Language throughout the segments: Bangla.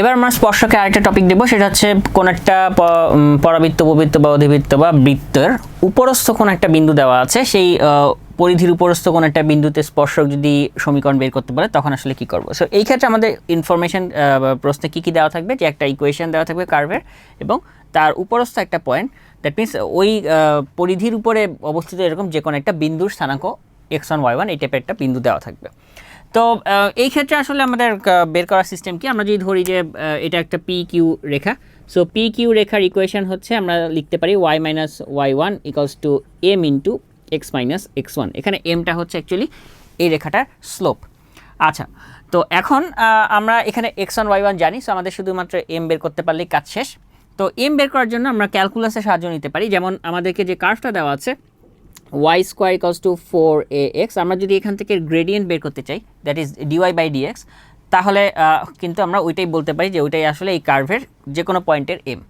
এবার আমরা স্পর্শকে আরেকটা টপিক দেবো সেটা হচ্ছে কোন একটা পরাবৃত্ত, উপবৃত্ত বা অধিবৃত্ত বা বৃত্তের উপরস্থ কোন একটা বিন্দু দেওয়া আছে। সেই পরিধির উপরস্থ কোন একটা বিন্দুতে স্পর্শক যদি সমীকরণ বের করতে পারে, তখন আসলে কি করব? সো এই ক্ষেত্রে আমাদের ইনফরমেশন প্রশ্নে কি কি দেওয়া থাকবে? যে একটা ইকুয়েশন দেওয়া থাকবে কার্ভের এবং তার উপরস্থ একটা পয়েন্ট দ্যাট মিনস ওই পরিধির উপরে অবস্থিত এরকম যে কোনো একটা বিন্দুর স্থানাঙ্ক এক্স ওয়ান ওয়াই ওয়ান এই টাইপের একটা বিন্দু দেওয়া থাকবে। তো এই ক্ষেত্রে আসলে আমাদের বের করার সিস্টেম কি? আমরা যদি ধরি যে এটা একটা পি কিউ রেখা। সো পি কিউ রেখার ইকুয়েশন হচ্ছে, আমরা লিখতে পারি Y minus Y one equals to M into X minus X one এখানে এমটা হচ্ছে অ্যাকচুয়ালি এই রেখাটার স্লোপ আচ্ছা তো এখন আমরা এখানে এক্স ওয়ান ওয়াই ওয়ান জানি সো আমাদের শুধুমাত্র এম বের করতে পারলেই কাজ শেষ। তো এম বের করার জন্য আমরা ক্যালকুলাসের সাহায্য নিতে পারি। যেমন আমাদেরকে যে কার্ভটা দেওয়া আছে Y square equals to four A X আমরা যদি এখান থেকে গ্রেডিয়েন্ট বের করতে চাই that is D Y by D X তাহলে কিন্তু আমরা ওইটাই বলতে পারি যে ওইটাই আসলে এই কার্ভের যে কোনো পয়েন্টের এম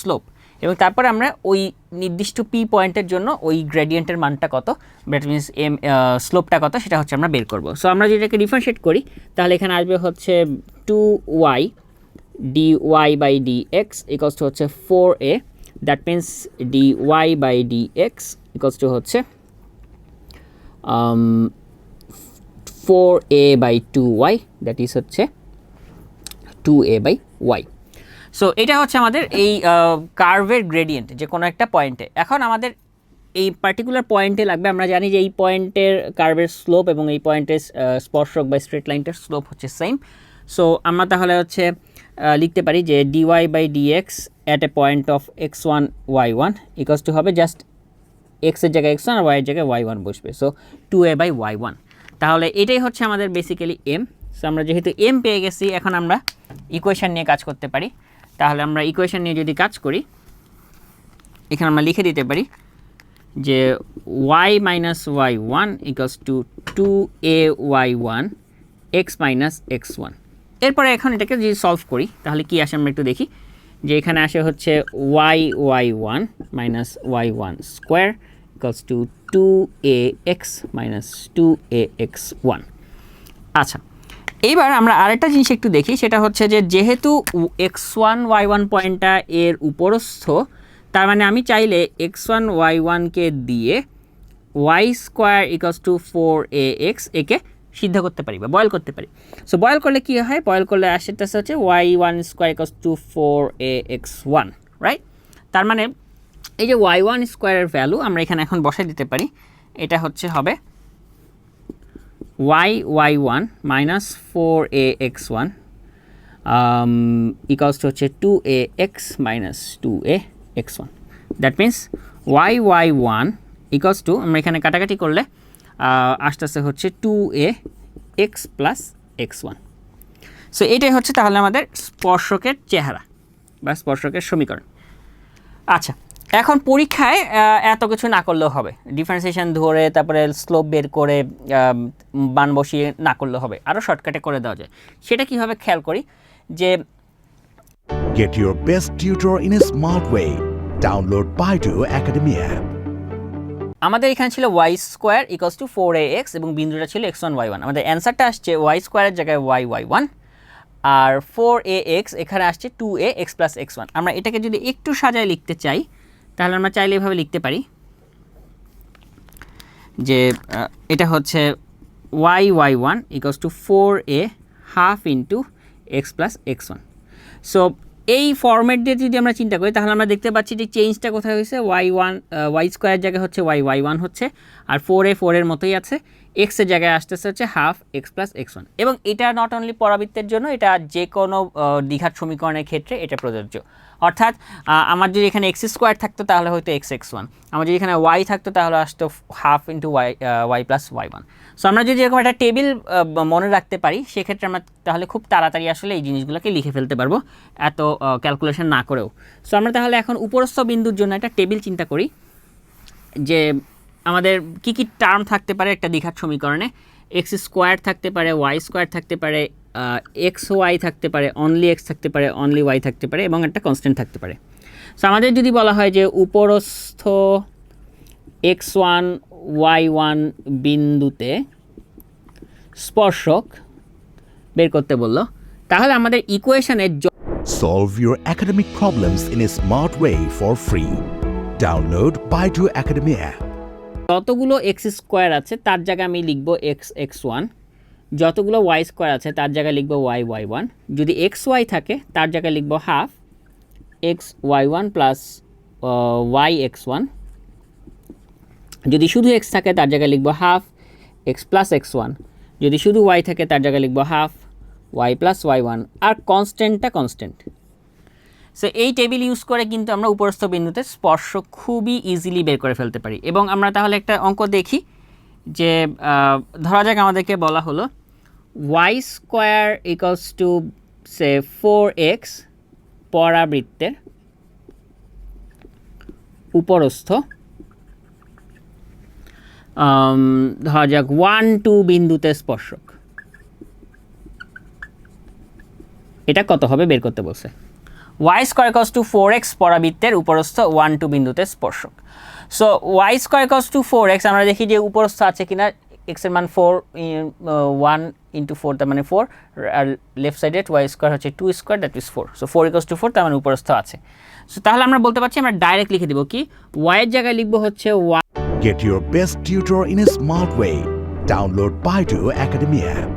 স্লোপ এবং তারপরে আমরা ওই নির্দিষ্ট পি পয়েন্টের জন্য ওই গ্রেডিয়েন্টের মানটা কত দ্যাট মিনস এম স্লোপটা কত, সেটা হচ্ছে আমরা বের করব। সো আমরা যদি এটাকে ডিফারেন্সিয়েট করি, তাহলে এখানে আসবে হচ্ছে two Y D dy by dx equals to হচ্ছে 4a that means dy by dx equals to হচ্ছে um, 4a by 2y that is হচ্ছে 2a by y. সো এটা হচ্ছে আমাদের এই কার্ভের গ্রেডিয়েন্ট যে কোনো একটা পয়েন্টে এখন আমাদের এই পার্টিকুলার পয়েন্টে লাগবে আমরা জানি যে এই পয়েন্টের কার্ভের স্লোপ এবং এই পয়েন্টের স্পর্শক বা স্ট্রেট লাইনটার স্লোপ হচ্ছে সেম সো আমরা তাহলে হচ্ছে লিখতে পারি যে D Y by D X at A point of X one Y one equals to হবে জাস্ট এক্সের জায়গায় এক্স ওয়ান আর ওয়াইয়ের জায়গায় ওয়াই ওয়ান বসবে। So two A by Y one তাহলে এটাই হচ্ছে আমাদের বেসিক্যালি এম সো আমরা যেহেতু এম পেয়ে গেছি, এখন আমরা ইকুয়েশন নিয়ে কাজ করতে পারি। তাহলে আমরা ইকুয়েশন নিয়ে যদি কাজ করি, এখানে আমরা লিখে দিতে পারি যে Y minus Y one equals to two A Y one X minus X one এরপরে এখন এটাকে যদি সলভ করি, তাহলে কি আসে আমরা একটু দেখি। যে এখানে আসে হচ্ছে Y Y one minus Y one square equals to two A X minus two A X one আচ্ছা এইবার আমরা আরেকটা জিনিস একটু দেখি, সেটা হচ্ছে যে যেহেতু এক্স ওয়ান ওয়াই ওয়ান পয়েন্টটা এর উপরস্থ, তার মানে আমি চাইলে এক্স ওয়ান ওয়াই ওয়ানকে দিয়ে Y square equals to four A X একে সিদ্ধ করতে পারি বা বয়েল করতে পারি। সো বয়েল করলে কী হয়? বয়েল করলে আসেটা হচ্ছে Y one square equals to four A X one right তার মানে এই যে ওয়াই ওয়ান স্কোয়ারের ভ্যালু আমরা এখানে এখন বসাই দিতে পারি এটা হচ্ছে হবে y y1 minus 4ax1 um, equals to হচ্ছে 2ax minus 2ax1 that means y y1 equals to আমরা এখানে কাটাকাটি করলে আহ, আস্তে আস্তে হচ্ছে 2a x plus x1 so এটাই হচ্ছে তাহলে আমাদের স্পর্শকের চেহারা বা স্পর্শকের সমীকরণ। আচ্ছা এখন পরীক্ষায় এত কিছু না করলেও হবে। ডিফারেন্সিয়েশন ধরে তারপরে স্লোপ বের করে মান বসিয়ে না করলেও হবে। আরও শর্টকাটে করে দেওয়া যায়। সেটা কীভাবে খেয়াল করি? যে Get your best tutor in a smart way. Download Baidu Academy app. আমাদের এখানে ছিল Y square equals to four A X এবং বিন্দুটা ছিল এক্স ওয়ান ওয়াই ওয়ান আমাদের অ্যান্সারটা আসছে ওয়াই স্কোয়ারের জায়গায় ওয়াই ওয়াই ওয়ান আর ফোর এ এক্স এখানে আসছে two A X plus X one আমরা এটাকে যদি একটু সাজায় লিখতে চাই, তাহলে আমরা চাইলে এভাবে লিখতে পারি যে এটা হচ্ছে Y Y one equals to four A half into X plus X one so এই ফর্ম্যাট দিয়ে যদি আমরা চিন্তা করি, তাহলে আমরা দেখতে পাচ্ছি যে চেঞ্জটা কোথায় হয়েছে? ওয়াই ওয়ান ওয়াই স্কোয়ার জায়গায় হচ্ছে ওয়াই ওয়াই ওয়ান হচ্ছে, আর ফোর এ ফোরের মতোই আছে। এক্সের জায়গায় আসতেছে হচ্ছে half X plus X one এবং এটা নট অনলি পরাবৃত্তের জন্য, এটা যে কোনো দ্বিঘাত সমীকরণের ক্ষেত্রে এটা প্রযোজ্য। অর্থাৎ আমার যদি এখানে এক্স স্কোয়ার থাকতো তাহলে হয়তো এক্স এক্স ওয়ান আমার যদি এখানে ওয়াই থাকতো তাহলে আসতো half into Y Y plus Y one so আমরা যদি এরকম একটা টেবিল মনে রাখতে পারি, সেক্ষেত্রে আমরা তাহলে খুব তাড়াতাড়ি আসলে এই জিনিসগুলোকে লিখে ফেলতে পারব, এত ক্যালকুলেশন না করেও। সো আমরা তাহলে এখন উপরস্থ বিন্দুর জন্য একটা টেবিল চিন্তা করি, যে আমাদের কি কি টার্ম থাকতে পারে একটা দ্বিঘাত সমীকরণে এক্স স্কোয়ার থাকতে পারে ওয়াই স্কোয়ার থাকতে পারে এক্স ওয়াই থাকতে পারে অনলি এক্স থাকতে পারে অনলি ওয়াই থাকতে পারে এবং একটা কনস্ট্যান্ট থাকতে পারে সো আমাদের যদি বলা হয় যে উপরস্থ এক্স ওয়ান ওয়াই ওয়ান বিন্দুতে স্পর্শক বের করতে বলল, তাহলে আমাদের ইকুয়েশনে Solve your academic problems in a smart way for free. Download Baidu Academy app. যতগুলো এক্স স্কোয়ার আছে, তার জায়গায় আমি লিখব এক্স এক্স ওয়ান যতগুলো ওয়াই স্কোয়ার আছে, তার জায়গায় লিখব ওয়াই ওয়াই ওয়ান যদি এক্স ওয়াই থাকে, তার জায়গায় লিখব half X Y one plus Y X one যদি শুধু এক্স থাকে, তার জায়গায় লিখব half X plus X one যদি শুধু ওয়াই থাকে, তার জায়গায় লিখব half Y plus Y one আর কনস্ট্যান্টটা কনস্ট্যান্ট সো এই টেবিল ইউজ করে কিন্তু আমরা উপরস্থ বিন্দুতে স্পর্শ খুবই ইজিলি বের করে ফেলতে পারি। এবং আমরা তাহলে একটা অঙ্ক দেখি যে ধরা যাক আমাদেরকে বলা হলো Y square equals to say four X পরাবৃত্তের উপরস্থ। ধরা যাক ওয়ান টু বিন্দুতে স্পর্শক। এটা কত হবে বের করতে বলছে? Y square equals to four X পরাবৃত্তের উপরস্থ ওয়ান টু বিন্দুতে স্পর্শক so Y square equals to four X আমরা দেখি যে উপরস্থ আছে কিনা এক্সের মান ফোর ওয়ান ইন্টু ফোর তার মানে ফোর আর লেফট সাইডে ওয়াই স্কোয়ার হচ্ছে two square that is four so four equals to four তার মানে উপরস্থ আছে সো তাহলে আমরা বলতে পারছি আমরা ডাইরেক্ট লিখে দেবো কি ওয়াইয়ের জায়গায় লিখব হচ্ছে Y Get your best tutor in a smart way. Download Baidu Academy app.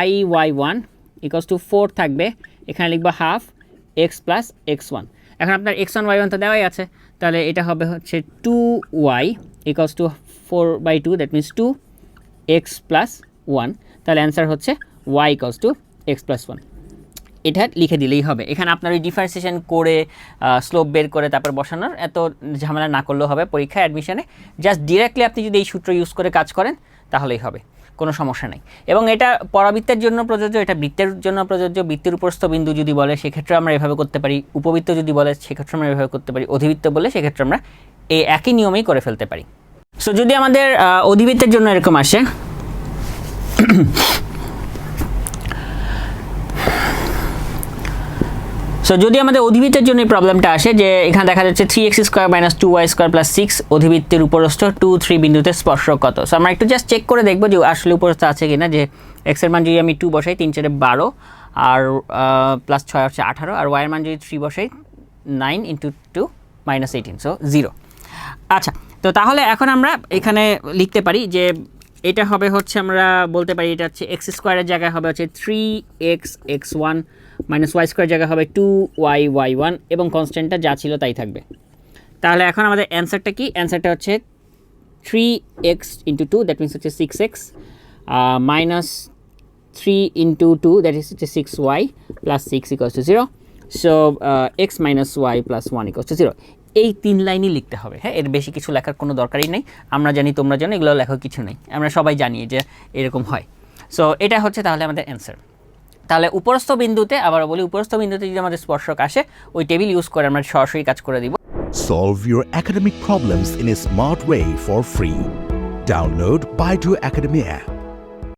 I Y one equals to four থাকবে এখানে লিখব half X plus X one এখন আপনার এক্স ওয়ান ওয়াই ওয়ান তো দেওয়াই আছে। তাহলে এটা হবে হচ্ছে two Y equals to four by two that means two X plus one তাহলে অ্যান্সার হচ্ছে Y equals to X plus one এটা লিখে দিলেই হবে। এখানে আপনার ওই ডিফারেন্সিয়েশন করে স্লোপ বের করে, তারপর বসানোর এত ঝামেলা না করলেও হবে পরীক্ষায় অ্যাডমিশনে জাস্ট ডিরেক্টলি আপনি যদি এই সূত্র ইউজ করে কাজ করেন তাহলেই হবে, কোনো সমস্যা নেই। এবং এটা পরাবৃত্তের জন্য প্রযোজ্য, এটা বৃত্তের জন্য প্রযোজ্য, বৃত্তের উপরস্থ বিন্দু যদি বলে সেক্ষেত্রে আমরা এভাবে করতে পারি। উপবৃত্ত যদি বলে সেক্ষেত্রে আমরা এভাবে করতে পারি। অধিবৃত্ত বলে সেক্ষেত্রে আমরা এই একই নিয়মেই করে ফেলতে পারি। সো যদি আমাদের অধিবৃত্তের জন্য এরকম আসে সো যদি আমাদের অধিবৃত্তের জন্য প্রবলেমটা আসে, যে এখানে দেখা যাচ্ছে three X square minus two Y square plus six অধিবৃত্তের উপরস্থ টু থ্রি বিন্দুতে স্পর্শক কত? সো আমরা একটু জাস্ট চেক করে দেখব যে আসলে উপরস্থ আছে কিনা, যে এক্সের মান যদি আমি টু বসাই, তিন চারে বারো, আর প্লাস ছয় হচ্ছে আঠারো, আর ওয়াইয়ের মান যদি থ্রি বসাই nine into two minus eighteen so zero আচ্ছা তো তাহলে এখন আমরা এখানে লিখতে পারি যে এটা হবে হচ্ছে আমরা বলতে পারি এটা হচ্ছে এক্স স্কোয়ারের জায়গায় হবে হচ্ছে three X X one minus Y square জায়গায় হবে টু ওয়াই ওয়াই ওয়ান এবং কনস্ট্যান্টটা যা ছিল তাই থাকবে। তাহলে এখন আমাদের অ্যান্সারটা কি? অ্যান্সারটা হচ্ছে three X into two that means হচ্ছে six X minus three into two that is হচ্ছে six Y plus six equals to zero so X minus Y plus one equals to zero এই তিন লাইনই লিখতে হবে। হ্যাঁ এর বেশি কিছু লেখার কোনো দরকারই নেই। আমরা জানি, তোমরা জানো, এগুলো লেখার কিছু নেই। আমরা সবাই জানি যে এরকম হয়। সো এটা হচ্ছে তাহলে আমাদের অ্যান্সার তাহলে উপরস্থ বিন্দুতে আবার বলি, উপরস্থ বিন্দুতে যদি আমাদের স্পর্শক আসে, ওই টেবিল ইউজ করে আমরা সরাসরি কাজ করে দিব। Solve your academic problems in a smart way for free. Download Baidu Academy app.